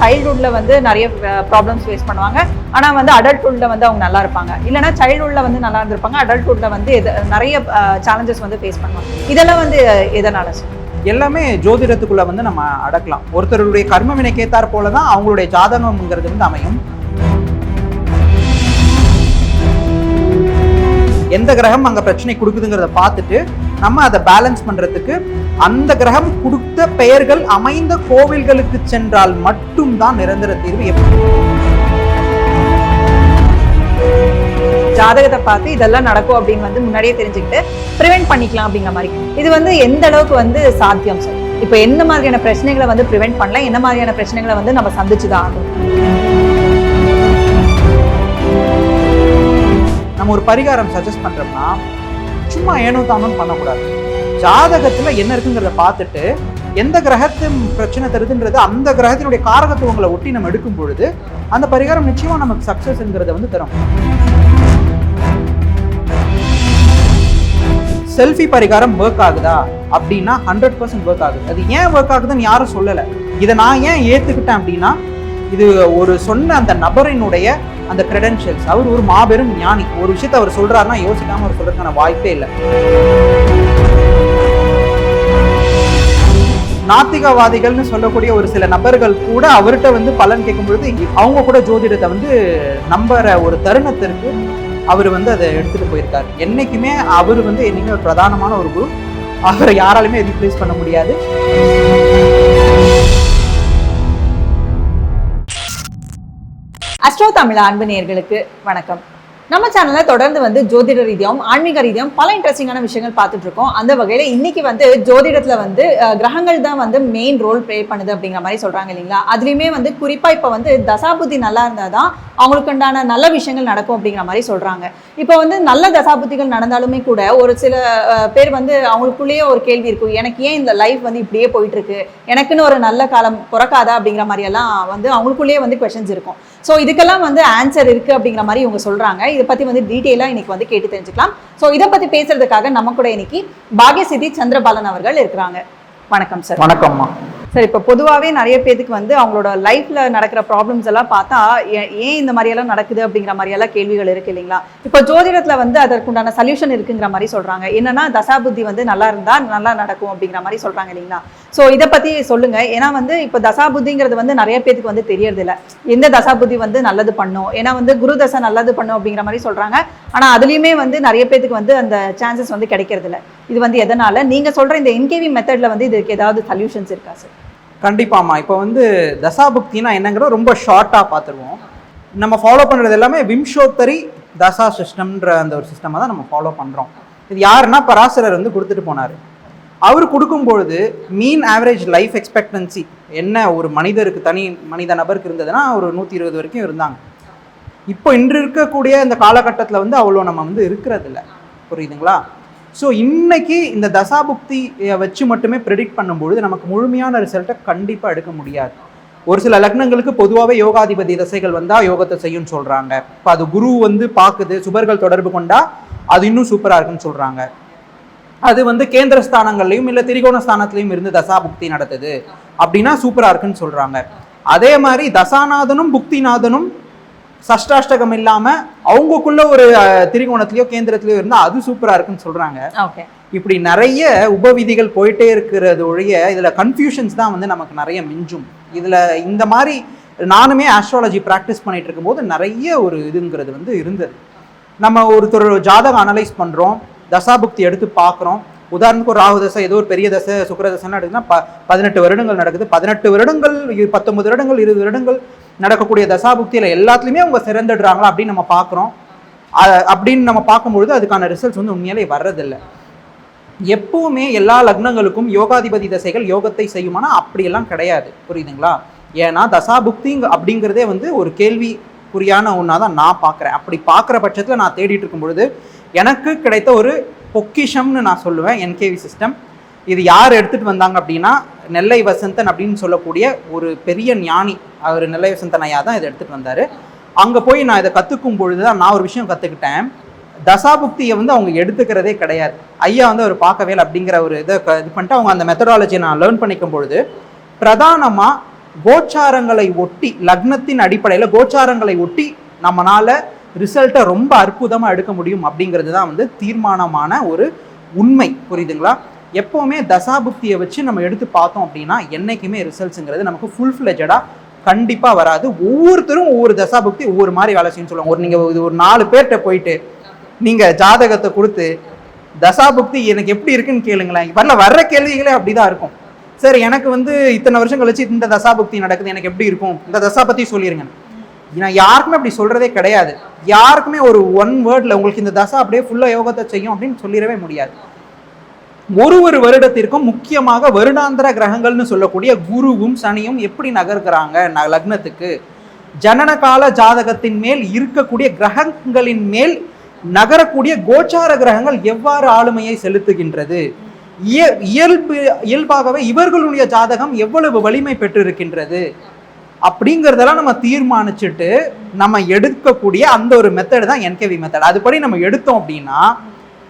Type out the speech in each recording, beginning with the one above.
சைல்ட்ஹுட்ல வந்து நிறைய problems face பண்ணுவாங்க. ஆனால் வந்து அடல்ட்ஹுட்ல வந்து அவங்க நல்லா இருப்பாங்க. இல்லைன்னா சைல்ட்ஹுட்டில் வந்து நல்லா இருந்திருப்பாங்க. அடல்ட்ஹுட்ல வந்து எது- நிறைய சேலஞ்சஸ் வந்து ஃபேஸ் பண்ணுவாங்க. இதெல்லாம் வந்து எதனால சார் எல்லாமே ஜோதிடத்துக்குள்ளே வந்து நம்ம அடக்கலாம். ஒருத்தருடைய கர்ம வினைக்கேத்தார் போல தான் அவங்களுடைய ஜாதகம்ங்கிறது வந்து அமையும். எந்த கிரகம் அங்கே பிரச்சனை கொடுக்குதுங்கிறத பார்த்துட்டு நம்ம அதை பேலன்ஸ் பண்ணுறதுக்கு அந்த கிரகம் கொடுத்த பெயர்கள் அமைந்த கோவில்களுக்கு சென்றால் மட்டும்தான் நிரந்தர தீர்வு எப்படி ஜாதகத்தை பார்த்து இதெல்லாம் நடக்கும் அப்படின்னு வந்து முன்னாடியே தெரிஞ்சுக்கிட்டு ப்ரிவென்ட் பண்ணிக்கலாம் அப்படிங்கிற மாதிரி. இது வந்து எந்த அளவுக்கு வந்து சாத்தியம் சார்? இப்போ எந்த மாதிரியான பிரச்சனைகளை வந்து ப்ரிவென்ட் பண்ணலாம்? என்ன மாதிரியான பிரச்சனைகளை வந்து நம்ம சந்திச்சு தான் ஆகும் நம்ம ஒரு பரிகாரம் சஜஸ்ட் பண்ணுறோம்னா சும்மா ஏனோ தானும் பண்ணக்கூடாது. ஜாதகத்தில் என்ன இருக்குங்கிறத பார்த்துட்டு எந்த கிரகத்தின் பிரச்சனை தருதுன்றது அந்த கிரகத்தினுடைய காரகத்துவங்களை ஒட்டி நம்ம எடுக்கும் பொழுது அந்த பரிகாரம் நிச்சயமாக நமக்கு சக்ஸஸ்ங்கிறத வந்து தரும். செல்ஃபி பரிகாரம் ஒர்க் ஆகுதா? அப்படின்னா ஹண்ட்ரட் பர்சன்ட் ஒர்க் ஆகுது. அது ஏன் ஒர்க் ஆகுதுன்னு யாரும் சொல்லலை. இதை நான் ஏன் ஏற்றுக்கிட்டேன் அப்படின்னா இது ஒரு சொன்ன அந்த நபரினுடைய அந்த கிரெடென்ஷியல்ஸ் அவர் ஒரு மாபெரும் ஞானி. ஒரு விஷயத்தை அவர் சொல்றாருன்னா யோசிக்காம அவர் சொல்றதுக்கான வாய்ப்பே இல்லை. நாத்திகவாதிகள்னு சொல்லக்கூடிய ஒரு சில நபர்கள் கூட அவர்கிட்ட வந்து பலன் கேட்கும் பொழுது அவங்க கூட ஜோதிடத்தை வந்து நம்புற ஒரு தருணத்திற்கு அவர் வந்து அதை எடுத்துட்டு போயிருக்காரு. என்னைக்குமே அவர் வந்து என்னைக்குமே ஒரு பிரதானமான ஒரு குரு. அவரை யாராலுமே ரீப்ளேஸ் பண்ண முடியாது. அஸ்ட்ரோ தமிழ் அன்பு நேர்களுக்கு வணக்கம். நம்ம சேனலில் தொடர்ந்து வந்து ஜோதிட ரீதியாகவும் ஆன்மீக ரீதியாகவும் பல இன்ட்ரெஸ்டிங்கான விஷயங்கள் பார்த்துட்டு இருக்கோம். அந்த வகையில் இன்னைக்கு வந்து ஜோதிடத்தில் வந்து கிரகங்கள் தான் வந்து மெயின் ரோல் ப்ளே பண்ணுது அப்படிங்கிற மாதிரி சொல்கிறாங்க இல்லைங்களா? அதுலேயுமே வந்து குறிப்பாக இப்போ வந்து தசாபுத்தி நல்லா இருந்தாதான் அவங்களுக்கு உண்டான நல்ல விஷயங்கள் நடக்கும் அப்படிங்கிற மாதிரி சொல்கிறாங்க இப்போ வந்து நல்ல தசாபுத்திகள் நடந்தாலுமே கூட ஒரு சில பேர் வந்து அவங்களுக்குள்ளேயே ஒரு கேள்வி இருக்கும். எனக்கு ஏன் இந்த லைஃப் வந்து இப்படியே போயிட்டுருக்கு எனக்குன்னு ஒரு நல்ல காலம் பிறக்காதா அப்படிங்கிற மாதிரியெல்லாம் வந்து அவங்களுக்குள்ளேயே வந்து கொஷின்ஸ் இருக்கும். ஸோ இதுக்கெல்லாம் வந்து ஆன்சர் இருக்கு அப்படிங்கிற மாதிரி இவங்க சொல்றாங்க. இதை பத்தி வந்து டீட்டெயிலாக இன்னைக்கு வந்து கேட்டு தெரிஞ்சுக்கலாம். ஸோ இதை பத்தி பேசுறதுக்காக நம்ம கூட இன்னைக்கு பாகியசிதி சந்திரபாலன் அவர்கள் இருக்கிறாங்க. வணக்கம் சார் வணக்கம்மா. சார் இப்போ பொதுவாகவே நிறைய பேருக்கு வந்து அவங்களோட லைஃப்பில் நடக்கிற ப்ராப்ளம்ஸ் எல்லாம் பார்த்தா ஏன் இந்த மாதிரியெல்லாம் நடக்குது அப்படிங்கிற மாதிரியெல்லாம் கேள்விகள் இருக்கு இல்லைங்களா? இப்போ ஜோதிடத்தில் வந்து அதற்குண்டான சொல்யூஷன் இருக்குங்கிற மாதிரி சொல்கிறாங்க என்னன்னா தசாபுத்தி வந்து நல்லா இருந்தால் நல்லா நடக்கும் அப்படிங்கிற மாதிரி சொல்கிறாங்க இல்லைங்களா? ஸோ இதை பற்றி சொல்லுங்க. ஏன்னா வந்து இப்போ தசாபுத்திங்கிறது வந்து நிறைய பேருக்கு வந்து தெரியறதில்ல. எந்த தசாபுத்தி வந்து நல்லது பண்ணும்? ஏன்னா வந்து குரு தசை நல்லது பண்ணும் அப்படிங்கிற மாதிரி சொல்கிறாங்க ஆனால் அதுலேயுமே வந்து நிறைய பேருக்கு வந்து அந்த சான்சஸ் வந்து கிடைக்கிறதில்ல. இது வந்து எதனால? நீங்கள் சொல்கிற இந்த என்கேவி மெத்தடில் வந்து இதுக்கு ஏதாவது சொல்யூஷன்ஸ் இருக்கா சார் கண்டிப்பாம்மா இப்போ வந்து தசாபுக்தினா என்னங்கிறத ரொம்ப ஷார்ட்டாக பார்த்துருவோம் நம்ம ஃபாலோ பண்ணுறது எல்லாமே விம்சோத்தரி தசா சிஸ்டம்ன்ற அந்த ஒரு சிஸ்டமாக தான் நம்ம ஃபாலோ பண்ணுறோம் இது யாருன்னா பராசரர் வந்து கொடுத்துட்டு போனார். அவர் கொடுக்கும்பொழுது மீன் ஆவரேஜ் லைஃப் எக்ஸ்பெக்டன்சி என்ன ஒரு மனிதருக்கு தனி மனித நபருக்கு இருந்ததுன்னா ஒரு நூற்றி இருபது வரைக்கும் இருந்தாங்க. இப்போ இன்று இருக்கக்கூடிய இந்த காலகட்டத்தில் வந்து அவ்வளோ நம்ம வந்து இருக்கிறதில்ல. புரியுதுங்களா? ஸோ இன்னைக்கு இந்த தசாபுக்தியை வச்சு மட்டுமே ப்ரெடிக்ட் பண்ணும்பொழுது நமக்கு முழுமையான ரிசல்ட்டை கண்டிப்பாக எடுக்க முடியாது. ஒரு சில லக்னங்களுக்கு பொதுவாகவே யோகாதிபதி தசைகள் வந்தால் யோகத்தை செய்யும்னு சொல்கிறாங்க இப்போ அது குரு வந்து பார்க்குது சுபர்கள் தொடர்பு கொண்டால் அது இன்னும் சூப்பராக இருக்குன்னு சொல்கிறாங்க அது வந்து கேந்திர ஸ்தானங்கள்லையும் இல்லை திரிகோண ஸ்தானத்துலையும் இருந்து தசாபுக்தி நடத்துது. அப்படின்னா சூப்பராக இருக்குன்னு சொல்கிறாங்க அதே மாதிரி தசாநாதனும் புக்திநாதனும் சஷ்டாஷ்டகம் இல்லாமல் அவங்கக்குள்ள ஒரு திரிகோணத்திலையோ கேந்திரத்திலையோ இருந்தால் அது சூப்பராக இருக்குன்னு சொல்கிறாங்க ஓகே. இப்படி நிறைய உபவிதிகள் போயிட்டே இருக்கிறது ஒழிய இதில் கன்ஃபியூஷன்ஸ் தான் வந்து நமக்கு நிறைய மிஞ்சும். இதில் இந்த மாதிரி நானுமே ஆஸ்ட்ராலஜி ப்ராக்டிஸ் பண்ணிட்டு இருக்கும்போது நிறைய ஒரு இதுங்கிறது வந்து இருந்தது. நம்ம ஒருத்தர் ஜாதகம் அனலைஸ் பண்ணுறோம் தசாபுக்தி எடுத்து பார்க்குறோம். உதாரணத்துக்கு ஒரு ராகு தசை ஏதோ ஒரு பெரிய தசை சுக்கிர தசைன்னு எடுக்குன்னா ப பதினெட்டு வருடங்கள் நடக்குது. பதினெட்டு வருடங்கள் பத்தொன்பது வருடங்கள் இருபது வருடங்கள் நடக்கக்கூடிய தசாபுக்தியில் எல்லாத்துலேயுமே அவங்க சிறந்துடுறாங்களா அப்படின்னு நம்ம பார்க்குறோம். அப்படின்னு நம்ம பார்க்கும்பொழுது அதுக்கான ரிசல்ட்ஸ் வந்து உண்மையிலே வர்றதில்லை. எப்பவுமே எல்லா லக்னங்களுக்கும் யோகாதிபதி தசைகள் யோகத்தை செய்யுமானா அப்படியெல்லாம் கிடையாது. புரியுதுங்களா? ஏன்னா தசாபுக்திங் அப்படிங்கிறதே வந்து ஒரு கேள்விக்குறியான ஒன்றா தான் நான் பார்க்குறேன். அப்படி பார்க்குற பட்சத்தில் நான் தேடிட்டு இருக்கும் பொழுது எனக்கு கிடைத்த ஒரு பொக்கிஷம்னு நான் சொல்லுவேன் என்கேவி சிஸ்டம் இது யார் எடுத்துகிட்டு வந்தாங்க அப்படின்னா நெல்லை வசந்தன் அப்படின்னு சொல்லக்கூடிய ஒரு பெரிய ஞானி. அவர் நெல்லை வசந்தன் ஐயா தான் இதை எடுத்துகிட்டு வந்தார். அங்கே போய் நான் இதை கற்றுக்கும் பொழுது தான் நான் ஒரு விஷயம் கற்றுக்கிட்டேன் தசாபுக்தியை வந்து அவங்க எடுத்துக்கிறதே கிடையாது. ஐயா வந்து அவர் பார்க்கவே இல்லை அப்படிங்கிற ஒரு இதை இது பண்ணிட்டு அவங்க அந்த மெத்தடாலஜியை நான் லேர்ன் பண்ணிக்கும் பொழுது பிரதானமாக கோச்சாரங்களை ஒட்டி லக்னத்தின் அடிப்படையில் கோச்சாரங்களை ஒட்டி நம்மளால் ரிசல்ட்டை ரொம்ப அற்புதமாக எடுக்க முடியும் அப்படிங்கிறது தான் வந்து தீர்மானமான ஒரு உண்மை. புரியுதுங்களா? எப்போவுமே தசாபுக்தியை வச்சு நம்ம எடுத்து பார்த்தோம் அப்படின்னா என்னைக்குமே ரிசல்ட்ஸுங்கிறது நமக்கு ஃபுல் ஃப்ளெஜடாக கண்டிப்பாக வராது. ஒவ்வொருத்தரும் ஒவ்வொரு தசாபுக்தி ஒவ்வொரு மாதிரி வேலை செய்யணும்னு சொல்லுவாங்க. ஒரு நீங்கள் இது ஒரு நாலு பேர்கிட்ட போயிட்டு நீங்கள் ஜாதகத்தை கொடுத்து தசாபுக்தி எனக்கு எப்படி இருக்குன்னு கேளுங்களேன். வரல வர்ற கேள்விகளே அப்படிதான் இருக்கும். சார் எனக்கு வந்து இத்தனை வருஷம் கழிச்சு இந்த தசாபுக்தி நடக்குது எனக்கு எப்படி இருக்கும்? இந்த தசா பற்றி சொல்லிடுங்க நான் யாருக்குமே அப்படி சொல்கிறதே கிடையாது. யாருக்குமே ஒரு ஒன் வேர்டில் உங்களுக்கு இந்த தசா அப்படியே ஃபுல்லாக யோகத்தை செய்யும் அப்படின்னு சொல்லிடவே முடியாது. ஒரு ஒரு வருடத்திற்கும் முக்கியமாக வருடாந்திர கிரகங்கள்னு சொல்லக்கூடிய குருவும் சனியும் எப்படி நகர்கிறாங்க ந- லக்னத்துக்கு? ஜனன கால ஜாதகத்தின் மேல் இருக்கக்கூடிய கிரகங்களின் மேல் நகரக்கூடிய கோச்சார கிரகங்கள் எவ்வாறு ஆளுமையை செலுத்துகின்றது? இயல்பு இயல்பாகவே இவர்களுடைய ஜாதகம் எவ்வளவு வலிமை பெற்றிருக்கின்றது? அப்படிங்கிறதெல்லாம் நம்ம தீர்மானிச்சுட்டு நம்ம எடுக்கக்கூடிய அந்த ஒரு மெத்தடு தான் என்கேவி மெத்தட் அதுபடி நம்ம எடுத்தோம் அப்படின்னா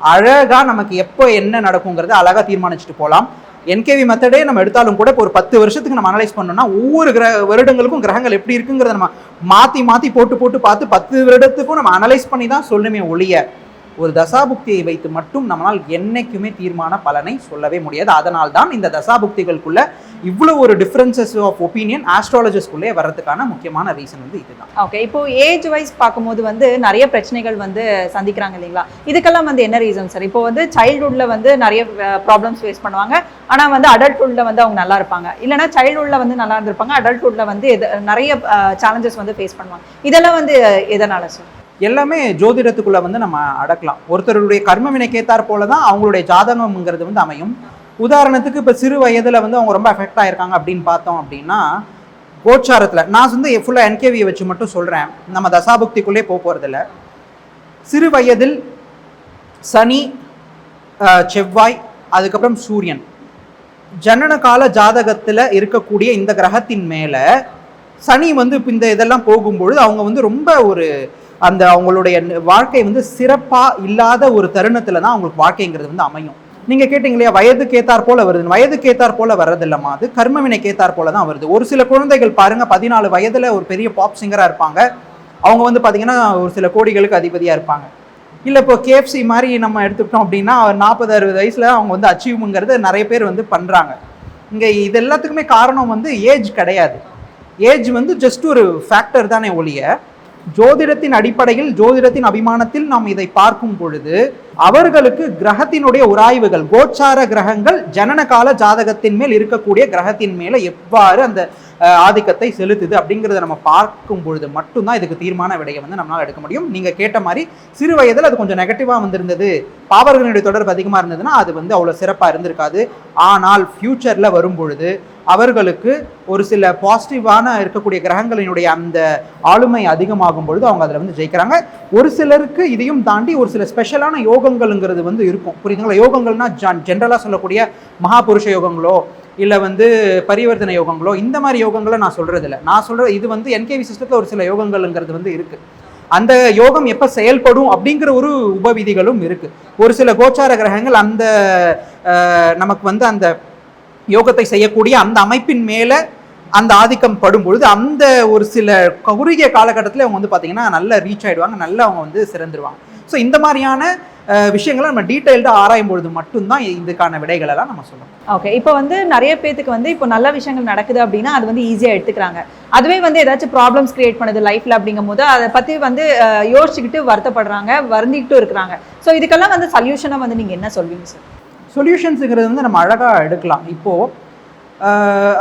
அழகாக நமக்கு எப்போ என்ன நடக்குங்கிறத அழகாக தீர்மானிச்சுட்டு போகலாம் என்கேவி மெத்தடே நம்ம எடுத்தாலும் கூட இப்போ ஒரு பத்து வருஷத்துக்கு நம்ம அனலைஸ் பண்ணோம்னா ஒவ்வொரு கிரக வருடங்களுக்கும் கிரகங்கள் எப்படி இருக்குங்கிறத நம்ம மாற்றி மாற்றி போட்டு போட்டு பார்த்து பத்து வருடத்துக்கும் நம்ம அனலைஸ் பண்ணி தான் சொல்லணுமே ஒழிய ஒரு தசாபுக்தியை வைத்து மட்டும் நம்மளால் என்னைக்குமே தீர்மான பலனை சொல்லவே முடியாது. அதனால் தான் இந்த தசாபுக்திகளுக்குள்ள இவ்வளோ ஒரு டிஃப்ரென்சஸ் ஆஃப் ஒப்பீனியன் ஆஸ்ட்ராலஜிஸ்குள்ளே வர்றதுக்கான முக்கியமான ரீசன் வந்து இதுதான். ஓகே இப்போ ஏஜ் வைஸ் பார்க்கும்போது வந்து நிறைய பிரச்சனைகள் வந்து சந்திக்கிறாங்க இல்லைங்களா? இதுக்கெல்லாம் வந்து என்ன ரீசன் சார் இப்போ வந்து சைல்டுஹுட்ல வந்து நிறைய ப்ராப்ளம்ஸ் ஃபேஸ் பண்ணுவாங்க. ஆனால் வந்து அடல்ட்ஹுட்ல வந்து அவங்க நல்லா இருப்பாங்க. இல்லைனா சைல்டுஹுட்ல வந்து நல்லா இருந்திருப்பாங்க. அடல்ட்ஹுட்ல வந்து எது- நிறைய சேலஞ்சஸ் வந்து ஃபேஸ் பண்ணுவாங்க. இதெல்லாம் வந்து எதனால சார் எல்லாமே ஜோதிடத்துக்குள்ள வந்து நம்ம அடக்கலாம். ஒருத்தருடைய கர்ம வினைக்கேத்தார் போல தான் அவங்களுடைய ஜாதகம்ங்கிறது வந்து அமையும். உதாரணத்துக்கு இப்போ சிறு வயதில் வந்து அவங்க ரொம்ப அஃபெக்ட் ஆயிருக்காங்க அப்படின்னு பார்த்தோம் அப்படின்னா கோச்சாரத்தில் நான் வந்து ஃபுல்லாக என்கேவியை வச்சு மட்டும் சொல்கிறேன் நம்ம தசாபுக்திக்குள்ளே போக போகிறதில்ல சிறு வயதில் சனி செவ்வாய் அதுக்கப்புறம் சூரியன். ஜனன கால ஜாதகத்தில் இருக்கக்கூடிய இந்த கிரகத்தின் மேலே சனி வந்து இப்போ இந்த இதெல்லாம் போகும்பொழுது அவங்க வந்து ரொம்ப ஒரு அந்த அவங்களுடைய வாழ்க்கை வந்து சிறப்பாக இல்லாத ஒரு தருணத்தில் தான் அவங்களுக்கு வாழ்க்கைங்கிறது வந்து அமையும். நீங்கள் கேட்டீங்க இல்லையா வயதுக்கு ஏத்தார் போல வருது. வயதுக்கு ஏத்தார் போல வர்றதில்லம்மா அது கர்மவினை கேத்தார் ஏத்தார் போல தான் வருது. ஒரு சில குழந்தைகள் பாருங்க பதினாலு வயதில் ஒரு பெரிய பாப் சிங்கராக இருப்பாங்க. அவங்க வந்து பார்த்தீங்கன்னா ஒரு சில கோடிகளுக்கு அதிபதியாக இருப்பாங்க. இல்லை இப்போ கேஎஃப்சி மாதிரி நம்ம எடுத்துக்கிட்டோம் அப்படின்னா நாற்பது அறுபது வயசில் அவங்க வந்து அச்சீவ்ங்கிறது நிறைய பேர் வந்து பண்ணுறாங்க இங்கே இது எல்லாத்துக்குமே காரணம் வந்து ஏஜ் கிடையாது. ஏஜ் வந்து ஜஸ்ட் ஒரு ஃபேக்டர் தானே ஒழிய ஜோதிடத்தின் அடிப்படையில் ஜோதிடத்தின் அபிமானத்தில் நாம் இதை பார்க்கும் பொழுது அவர்களுக்கு கிரகத்தினுடைய உராய்வுகள் கோச்சார கிரகங்கள் ஜனன கால ஜாதகத்தின் மேல் இருக்கக்கூடிய கிரகத்தின் மேலே எவ்வாறு அந்த ஆதிக்கத்தை செலுத்துது அப்படிங்கிறத நம்ம பார்க்கும் பொழுது மட்டும்தான் இதுக்கு தீர்மான விடையை வந்து நம்மளால் எடுக்க முடியும். நீங்கள் கேட்ட மாதிரி சிறு வயதில் அது கொஞ்சம் நெகட்டிவாக வந்திருந்தது. பாவர்களுடைய தொடர்பு அதிகமாக இருந்ததுன்னா அது வந்து அவ்வளோ சிறப்பாக இருந்திருக்காது. ஆனால் ஃப்யூச்சரில் வரும் பொழுது அவர்களுக்கு ஒரு சில பாசிட்டிவான இருக்கக்கூடிய கிரகங்களினுடைய அந்த ஆளுமை அதிகமாகும் பொழுது அவங்க அதில் வந்து ஜெயிக்கிறாங்க. ஒரு சிலருக்கு இதையும் தாண்டி ஒரு சில ஸ்பெஷலான யோகங்கள்ங்கிறது வந்து இருக்கும். புரியுதுங்களா? யோகங்கள்னா ஜென்ரலாக சொல்லக்கூடிய மகாபுருஷ யோகங்களோ இல்லை வந்து பரிவர்த்தனை யோகங்களோ இந்த மாதிரி யோகங்களை நான் சொல்கிறதில்ல நான் சொல்கிற இது வந்து என்கேவி சிஸ்டத்தில் ஒரு சில யோகங்கள்ங்கிறது வந்து இருக்குது அந்த யோகம் எப்போ செயல்படும் அப்படிங்கிற ஒரு உபவிதிகளும் இருக்குது ஒரு சில கோச்சார கிரகங்கள் அந்த நமக்கு வந்து அந்த யோகத்தை செய்யக்கூடிய அந்த அமைப்பின் மேலே அந்த ஆதிக்கம் படும் பொழுது அந்த ஒரு சில குறுகிய காலகட்டத்தில் அவங்க வந்து பார்த்திங்கன்னா நல்லா ரீச் ஆகிடுவாங்க நல்லா அவங்க வந்து சிறந்துருவாங்க. ஸோ இந்த மாதிரியான விஷயங்களை நம்ம டீட்டெயில்டாக ஆராயும் பொழுது மட்டும்தான் இதுக்கான விடைகளெல்லாம் நம்ம சொல்லணும் ஓகே இப்போ வந்து நிறைய பேத்துக்கு வந்து இப்போ நல்ல விஷயங்கள் நடக்குது அப்படின்னா அது வந்து ஈஸியாக எடுத்துக்கிறாங்க. அதுவே வந்து ஏதாச்சும் ப்ராப்ளம்ஸ் கிரியேட் பண்ணுது லைஃப்ல அப்படிங்கும் போது அதை பற்றி வந்து யோசிச்சுக்கிட்டு வருத்தப்படுறாங்க வருந்திக்கிட்டும் இருக்கிறாங்க. ஸோ இதுக்கெல்லாம் வந்து சொல்யூஷனாக வந்து நீங்கள் என்ன சொல்வீங்க சார் சொல்யூஷன்ஸுங்கிறது வந்து நம்ம அழகாக எடுக்கலாம். இப்போது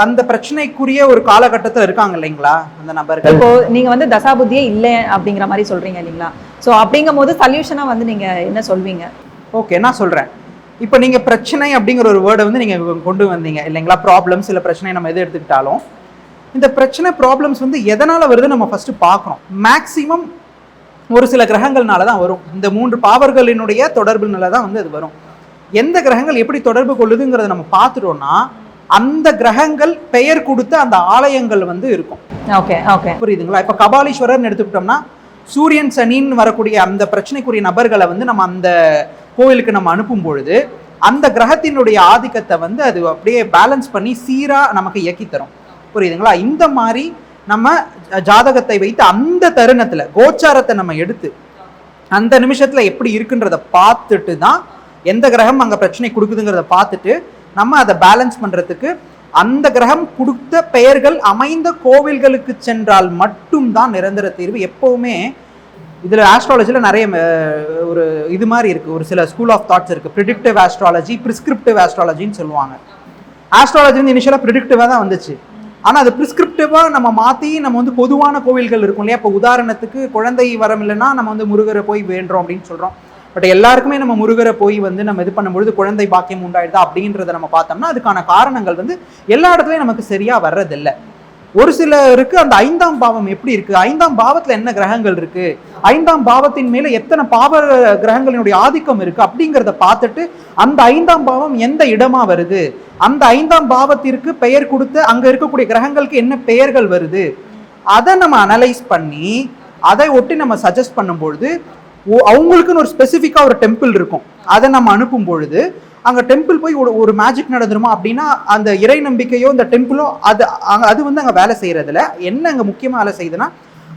அந்த பிரச்சனைக்குரிய ஒரு காலகட்டத்தில் இருக்காங்க இல்லைங்களா? அந்த நபர்கள். இப்போ நீங்க வந்து தசாபுத்தியே இல்லை அப்படிங்கிற மாதிரி சொல்றீங்க இல்லைங்களா? ஸோ அப்படிங்கும் போது சொல்யூஷனா வந்து நீங்க என்ன சொல்வீங்க? ஓகே நான் சொல்கிறேன் இப்போ நீங்கள் பிரச்சனை அப்படிங்கிற ஒரு வேர்டை வந்து நீங்கள் கொண்டு வந்தீங்க இல்லைங்களா? ப்ராப்ளம்ஸ் இல்லை பிரச்சனை நம்ம எது எடுத்துக்கிட்டாலும். இந்த பிரச்சனை ப்ராப்ளம்ஸ் வந்து எதனால் வருது நம்ம ஃபஸ்ட்டு பார்க்குறோம் மேக்ஸிமம் ஒரு சில கிரகங்கள்னால தான் வரும். இந்த மூன்று பாவர்களினுடைய தொடர்புனால தான் வந்து அது வரும். எந்த கிரகங்கள் எப்படி தொடர்பு கொள்ளுதுங்கிறத நம்ம பார்த்துட்டோம்னா அந்த கிரகங்கள் பெயர் கொடுத்த அந்த ஆலயங்கள் வந்து இருக்கும். Okay okay. புரியுதுங்களா? இப்போ கபாலீஸ்வரர்னு எடுத்துக்கிட்டோம்னா சூரியன் சனின்னு வரக்கூடிய அந்த பிரச்சனைக்குரிய நபர்களை வந்து நம்ம அந்த கோவிலுக்கு நம்ம அனுப்பும் பொழுது அந்த கிரகத்தினுடைய ஆதிக்கத்தை வந்து அது அப்படியே பேலன்ஸ் பண்ணி சீராக நமக்கு இயக்கி தரும். புரியுதுங்களா? இந்த மாதிரி நம்ம ஜாதகத்தை வைத்து அந்த தருணத்துல கோச்சாரத்தை நம்ம எடுத்து அந்த நிமிஷத்துல எப்படி இருக்குன்றத பார்த்துட்டு தான் எந்த கிரகம் அங்கே பிரச்சனை கொடுக்குதுங்கிறத பார்த்துட்டு நம்ம அதை பேலன்ஸ் பண்ணுறதுக்கு அந்த கிரகம் கொடுத்த பெயர்கள் அமைந்த கோவில்களுக்கு சென்றால் மட்டும்தான் நிரந்தர தீர்வு. எப்போவுமே இதில் ஆஸ்ட்ராலஜியில் நிறைய ஒரு இது மாதிரி இருக்குது ஒரு சில ஸ்கூல் ஆஃப் தாட்ஸ் இருக்குது ப்ரிடிக்டிவ் ஆஸ்ட்ராலஜி ப்ரிஸ்கிரிப்டிவ் ஆஸ்ட்ராலஜின்னு சொல்லுவாங்க. ஆஸ்ட்ராலஜி வந்து இனிஷியலாக ப்ரிடிக்டிவாக தான் வந்துச்சு. ஆனால் அது ப்ரிஸ்கிரிப்டிவாக நம்ம மாற்றி நம்ம வந்து பொதுவான கோவில்கள் இருக்கும் இல்லையா? இப்போ உதாரணத்துக்கு குழந்தை வரம் இல்லைன்னா நம்ம வந்து முருகரை போய் வேண்டுறோம் அப்படின்னு சொல்கிறோம் பட் எல்லாருக்குமே நம்ம முருகரை போய் வந்து நம்ம இது பண்ணும்பொழுது குழந்தை பாக்கியம் உண்டாயிடுதா அப்படின்றத நம்ம பார்த்தோம்னா அதுக்கான காரணங்கள் வந்து எல்லா இடத்துலையும் நமக்கு சரியாக வர்றதில்லை. ஒரு சிலருக்கு அந்த ஐந்தாம் பாவம் எப்படி இருக்கு? ஐந்தாம் பாவத்துல என்ன கிரகங்கள் இருக்கு? ஐந்தாம் பாவத்தின் மேல எத்தனை பாவ கிரகங்களினுடைய ஆதிக்கம் இருக்கு அப்படிங்கிறத பார்த்துட்டு அந்த ஐந்தாம் பாவம் எந்த இடமா வருது? அந்த ஐந்தாம் பாவத்திற்கு பெயர் கொடுத்து அங்க இருக்கக்கூடிய கிரகங்களுக்கு என்ன பெயர்கள் வருது? அதை நம்ம அனலைஸ் பண்ணி அதை ஒட்டி நம்ம சஜஸ்ட் பண்ணும்பொழுது அவங்களுக்குன்னு ஒரு ஸ்பெசிஃபிக்காக ஒரு டெம்பிள் இருக்கும். அதை நம்ம அனுப்பும் பொழுது அங்கே டெம்பிள் போய் ஒரு ஒரு மேஜிக் நடந்துருமா அப்படின்னா அந்த இறை நம்பிக்கையோ இந்த டெம்பிளோ அது அங்கே அது வந்து அங்கே வேலை செய்கிறதுல என்ன அங்கே முக்கியமாக வேலை செய்யுதுன்னா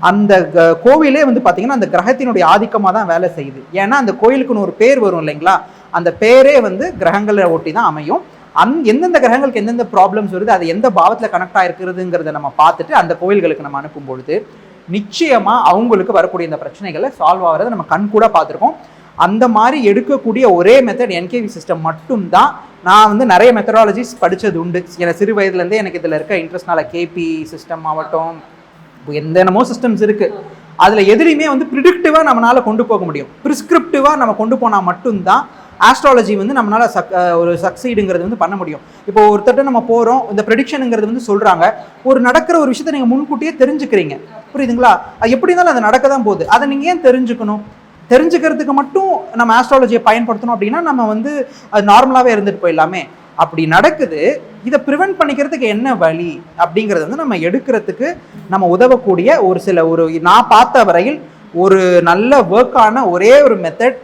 அந்த க- கோவிலே வந்து பார்த்தீங்கன்னா அந்த கிரகத்தினுடைய ஆதிக்கமாக தான் வேலை செய்யுது. ஏன்னா அந்த கோயிலுக்குன்னு ஒரு பேர் வரும் இல்லைங்களா? அந்த பேரே வந்து கிரகங்களை ஒட்டி தான் அமையும். அந் எந்தெந்த கிரகங்களுக்கு எந்தெந்த ப்ராப்ளம்ஸ் வருது அது எந்த பாவத்தில் கனெக்ட் ஆகிருக்கிறதுங்கிறத நம்ம பார்த்துட்டு அந்த கோயில்களுக்கு நம்ம அனுப்பும் பொழுது நிச்சயமாக அவங்களுக்கு வரக்கூடிய இந்த பிரச்சனைகளை சால்வ் ஆகிறத நம்ம கண் கூட பார்த்துருக்கோம். அந்த மாதிரி எடுக்கக்கூடிய ஒரே மெத்தட் என்கேவி சிஸ்டம் மட்டும்தான். நான் வந்து நிறைய மெத்தடாலஜிஸ் படித்தது உண்டு. எனக்கு சிறு வயதுலேருந்தே எனக்கு இதில் இருக்க இன்ட்ரெஸ்ட்னால கேபி சிஸ்டம் ஆகட்டும் எந்த என்னமோ சிஸ்டம்ஸ் இருக்குது அதில் எதுலேயுமே வந்து ப்ரிடிக்டிவாக நம்மளால் கொண்டு போக முடியும். ப்ரிஸ்கிரிப்டிவாக நம்ம கொண்டு போனால் மட்டும்தான் ஆஸ்ட்ராலஜி வந்து நம்மளால சக் ஒரு சக்சீடுங்கிறது வந்து பண்ண முடியும். இப்போ ஒருத்தட்ட நம்ம போகிறோம் இந்த ப்ரெடிக்ஷனுங்கிறது வந்து சொல்கிறாங்க ஒரு நடக்கிற ஒரு விஷயத்தை நீங்கள் முன்கூட்டியே தெரிஞ்சுக்கிறீங்க. புரியுதுங்களா? அது எப்படி இருந்தாலும் அது நடக்க தான் போகுது. அதை நீங்கள் ஏன் தெரிஞ்சுக்கணும்? தெரிஞ்சுக்கிறதுக்கு மட்டும் நம்ம ஆஸ்ட்ராலஜியை பயன்படுத்தணும் அப்படின்னா நம்ம வந்து அது நார்மலாகவே இருந்துட்டு போயிடலாமே. அப்படி நடக்குது. இதை ப்ரிவென்ட் பண்ணிக்கிறதுக்கு என்ன வழி? அப்படிங்கிறது வந்து நம்ம எடுக்கிறதுக்கு நம்ம உதவக்கூடிய ஒரு சில ஒரு நான் பார்த்த வரையில் ஒரு நல்ல ஒர்க்கான ஒரே ஒரு மெத்தட்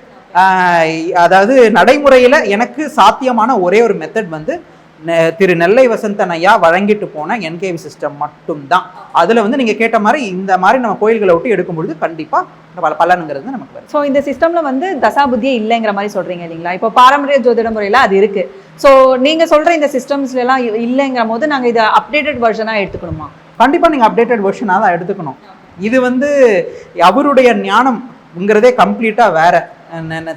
அதாவது நடைமுறையில் எனக்கு சாத்தியமான ஒரே ஒரு மெத்தட் வந்து நெ- திரு நெல்லை வசந்தன் ஐயா வழங்கிட்டு போன என்கேவி சிஸ்டம் மட்டும்தான். அதில் வந்து நீங்கள் கேட்ட மாதிரி இந்த மாதிரி நம்ம கோயில்களை விட்டு எடுக்கும்பொழுது கண்டிப்பாக பல பலனுங்கிறது நமக்கு வரும். ஸோ இந்த சிஸ்டம்ல வந்து தசாபுத்தியே இல்லைங்கிற மாதிரி சொல்றீங்க இல்லைங்களா? இப்போ பாரம்பரிய ஜோதிட முறையில அது இருக்கு. ஸோ நீங்க சொல்ற இந்த சிஸ்டம்ஸ்ல எல்லாம் இ- இல்லைங்கிற போது நாங்க இதை அப்டேட்டட் வெர்ஷனா எடுத்துக்கணுமா? கண்டிப்பாக நீங்கள் அப்டேட்டட் வெர்ஷனாக தான் எடுத்துக்கணும். இது வந்து அவருடைய ஞானம்ங்கிறதே கம்ப்ளீட்டாக வேற.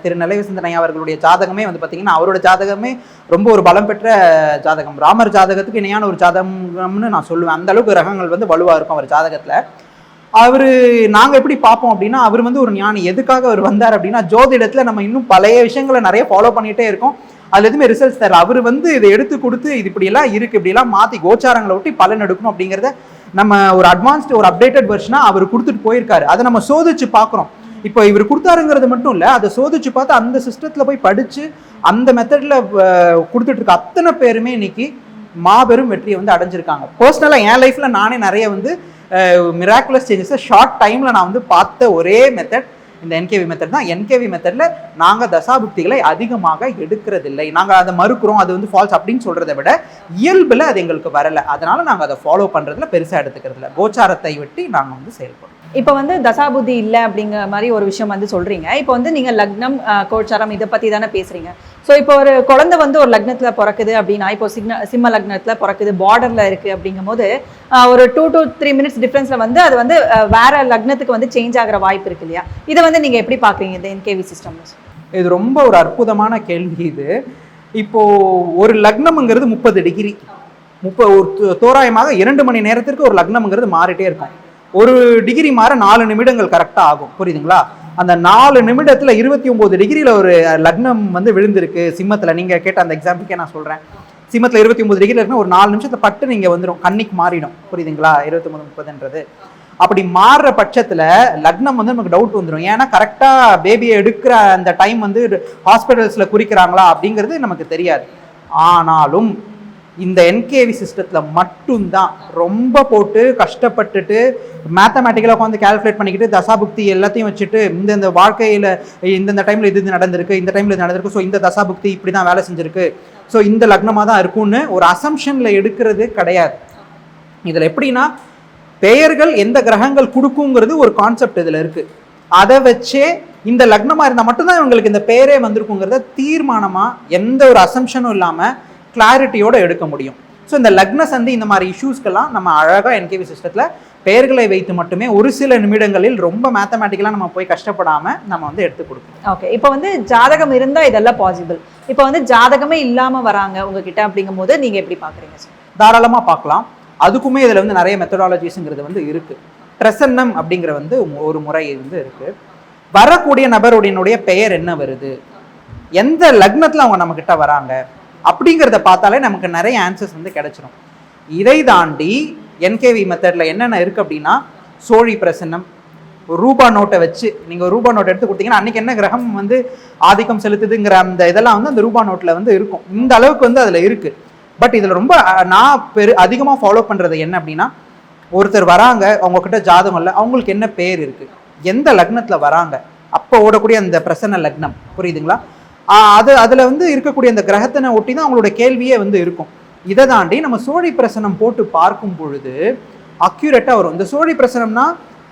திரு நிலைவசந்தன் ஐயா அவர்களுடைய ஜாதகமே வந்து பார்த்தீங்கன்னா அவரோட ஜாதகமே ரொம்ப ஒரு பலம் பெற்ற ஜாதகம். ராமர் ஜாதகத்துக்கு இணையான ஒரு ஜாதகம்னு நான் சொல்லுவேன். அந்த அளவுக்கு கிரகங்கள் வந்து வலுவாக இருக்கும் அவர் ஜாதகத்தில். அவர் நாங்கள் எப்படி பார்ப்போம் அப்படின்னா அவர் வந்து ஒரு ஞானி. எதுக்காக அவர் வந்தார் அப்படின்னா ஜோதிடத்தில் நம்ம இன்னும் பழைய விஷயங்களை நிறைய ஃபாலோ பண்ணிகிட்டே இருக்கோம். அதில் எதுவுமே ரிசல்ட்ஸ் தர் அவர் வந்து இதை எடுத்து கொடுத்து இது இப்படியெல்லாம் இருக்குது இப்படியெல்லாம் மாற்றி கோச்சாரங்களை ஒட்டி பலன் எடுக்கணும் அப்படிங்கிறத நம்ம ஒரு அட்வான்ஸ்டு ஒரு அப்டேட்டட் வெர்ஷனாக அவர் கொடுத்துட்டு போயிருக்காரு. அதை நம்ம சோதிச்சு பார்க்குறோம். இப்போ இவர் கொடுத்தாருங்கிறது மட்டும் இல்லை அதை சோதிச்சு பார்த்து அந்த சிஸ்டத்தில் போய் படித்து அந்த மெத்தடில் கொடுத்துட்டு இருக்க அத்தனை பேருமே இன்னைக்கு மாபெரும் வெற்றியை வந்து அடைஞ்சிருக்காங்க. பர்சனலாக என் லைஃப்பில் நானே நிறைய வந்து மிராக்குலஸ் சேஞ்சஸை ஷார்ட் டைமில் நான் வந்து பார்த்த ஒரே மெத்தட் இந்த என்கேவி மெத்தட் தான். என்கேவி மெத்தடில் நாங்கள் தசாபுக்திகளை அதிகமாக எடுக்கிறதில்லை. நாங்கள் அதை மறுக்கிறோம் அது வந்து ஃபால்ஸ் அப்படின்னு சொல்கிறத விட இயல்பில் அது எங்களுக்கு வரலை. அதனால் நாங்கள் அதை ஃபாலோ பண்ணுறதுல பெருசாக எடுத்துக்கிறதில்ல. கோச்சாரத்தை வெட்டி நாங்கள் வந்து செயல்படுறோம். இப்போ வந்து தசாபுத்தி இல்லை அப்படிங்கிற மாதிரி ஒரு விஷயம் வந்து சொல்றீங்க. இப்போ வந்து நீங்க லக்னம் கோச்சாரம் இதை பத்தி தானே பேசுறீங்க. ஸோ இப்போ ஒரு குழந்தை வந்து ஒரு லக்னத்தில் பிறக்குது அப்படின்னா இப்போ சிக்ன சிம்ம லக்னத்தில் பிறக்குது பார்டரில் இருக்குது அப்படிங்கும் போது ஒரு டூ டு த்ரீ மினிட்ஸ் டிஃப்ரென்ஸில் வந்து அது வந்து வேற லக்னத்துக்கு வந்து சேஞ்ச் ஆகிற வாய்ப்பு இருக்கு இல்லையா? இதை வந்து நீங்கள் எப்படி பார்க்குறீங்க இந்த என்கேவி சிஸ்டம் இது ரொம்ப ஒரு அற்புதமான கேள்வி இது. இப்போது ஒரு லக்னம்ங்கிறது முப்பது டிகிரி முப்ப ஒரு தோராயமாக இரண்டு மணி நேரத்திற்கு ஒரு லக்னம்ங்கிறது மாறிட்டே இருக்கும். ஒரு டிகிரி மாற நாலு நிமிடங்கள் கரெக்டாக ஆகும். புரியுதுங்களா? அந்த நாலு நிமிடத்தில் இருபத்தி ஒம்பது டிகிரியில் ஒரு லக்னம் வந்து விழுந்திருக்கு. சிம்மத்தில் நீங்கள் கேட்ட அந்த எக்ஸாம்பிளுக்கே நான் சொல்கிறேன் சிம்மத்தில் இருபத்தி ஒம்பது டிகிரியில் இருக்குன்னா ஒரு நாலு நிமிஷத்தில் பட்டு நீங்கள் வந்துடும் கண்ணிக்கு மாறிடும். புரியுதுங்களா? இருபத்தி ஒம்பது முப்பதுன்றது. அப்படி மாறுற பட்சத்தில் லக்னம் வந்து நமக்கு டவுட் வந்துடும் ஏன்னா கரெக்டாக பேபியை எடுக்கிற அந்த டைம் வந்து ஹாஸ்பிட்டல்ஸில் குறிக்கிறாங்களா அப்படிங்கிறது நமக்கு தெரியாது. ஆனாலும் இந்த என்கேவி சிஸ்டத்தில் மட்டும்தான். ரொம்ப போட்டு கஷ்டப்பட்டுட்டு மேத்தமேட்டிக்கலாக உட்காந்து கால்குலேட் பண்ணிக்கிட்டு தசாபுக்தி எல்லாத்தையும் வச்சுட்டு இந்த இந்த வாழ்க்கையில் இந்தந்த டைமில் இது இது நடந்திருக்கு இந்த டைமில் இது நடந்திருக்கு ஸோ இந்த தசாபுக்தி இப்படி தான் வேலை செஞ்சுருக்கு. ஸோ இந்த லக்னமாக தான் இருக்கும்னு ஒரு அசம்ஷனில் எடுக்கிறது கிடையாது. இதில் எப்படின்னா பெயர்கள் எந்த கிரகங்கள் கொடுக்குங்கிறது ஒரு கான்செப்ட் இதில் இருக்குது அதை வச்சே இந்த லக்னமாக இருந்தால் மட்டும்தான் இவங்களுக்கு இந்த பெயரே வந்திருக்குங்கிறத தீர்மானமாக எந்த ஒரு அசம்ஷனும் இல்லாமல் கிளாரிட்டியோட எடுக்க முடியும். ஸோ இந்த லக்ன சந்தி இந்த மாதிரி இஷ்யூஸ்க்கெல்லாம் நம்ம அழகாக என்கேவி சிஸ்டத்தில் பெயர்களை வைத்து மட்டுமே ஒரு சில நிமிடங்களில் ரொம்ப மேத்தமேட்டிக்கலாக நம்ம போய் கஷ்டப்படாமல் நம்ம வந்து எடுத்து கொடுக்கணும். ஓகே இப்போ வந்து ஜாதகம் இருந்தா இதெல்லாம் பாசிபிள் இப்போ வந்து ஜாதகமே இல்லாம வராங்க உங்ககிட்ட அப்படிங்கும்போது நீங்க எப்படி பாக்குறீங்க சார் தாராளமாக பார்க்கலாம். அதுக்குமே இதில் வந்து நிறைய மெத்தடாலஜிஸுங்கிறது வந்து இருக்குது பிரசன்னம் அப்படிங்கிற வந்து ஒரு முறை வந்து இருக்குது வரக்கூடிய நபருடைய பெயர் என்ன வருது? எந்த லக்னத்தில் அவங்க நம்மக்கிட்ட வராங்க? அப்படிங்கிறத பார்த்தாலே நமக்கு நிறைய ஆன்சர்ஸ் வந்து கிடைச்சிரும். இதை தாண்டி என்கேவி மெத்தடில் என்னென்ன இருக்குது அப்படின்னா சோழி பிரசன்னம் ஒரு ரூபா நோட்டை வச்சு நீங்கள் ஒரு ரூபா நோட் எடுத்து கொடுத்தீங்கன்னா அன்றைக்கி என்ன கிரகம் வந்து ஆதிக்கம் செலுத்துதுங்கிற அந்த இதெல்லாம் வந்து அந்த ரூபா நோட்டில் வந்து இருக்கும். இந்த அளவுக்கு வந்து அதில் இருக்குது பட் இதில் ரொம்ப நான் பெரு அதிகமாக ஃபாலோ பண்ணுறது என்ன அப்படின்னா ஒருத்தர் வராங்க அவங்கக்கிட்ட ஜாதகம் இல்லை அவங்களுக்கு என்ன பேர் இருக்குது எந்த லக்னத்தில் வராங்க அப்போ ஓடக்கூடிய அந்த பிரசன்ன லக்னம் புரியுதுங்களா? அது அதில் வந்து இருக்கக்கூடிய அந்த கிரகத்தினை ஒட்டி தான் அவங்களோட கேள்வியே வந்து இருக்கும். இதை தாண்டி நம்ம சோழி பிரசனம் போட்டு பார்க்கும் பொழுது அக்யூரேட்டாக வரும். இந்த சோழி பிரசனம்னா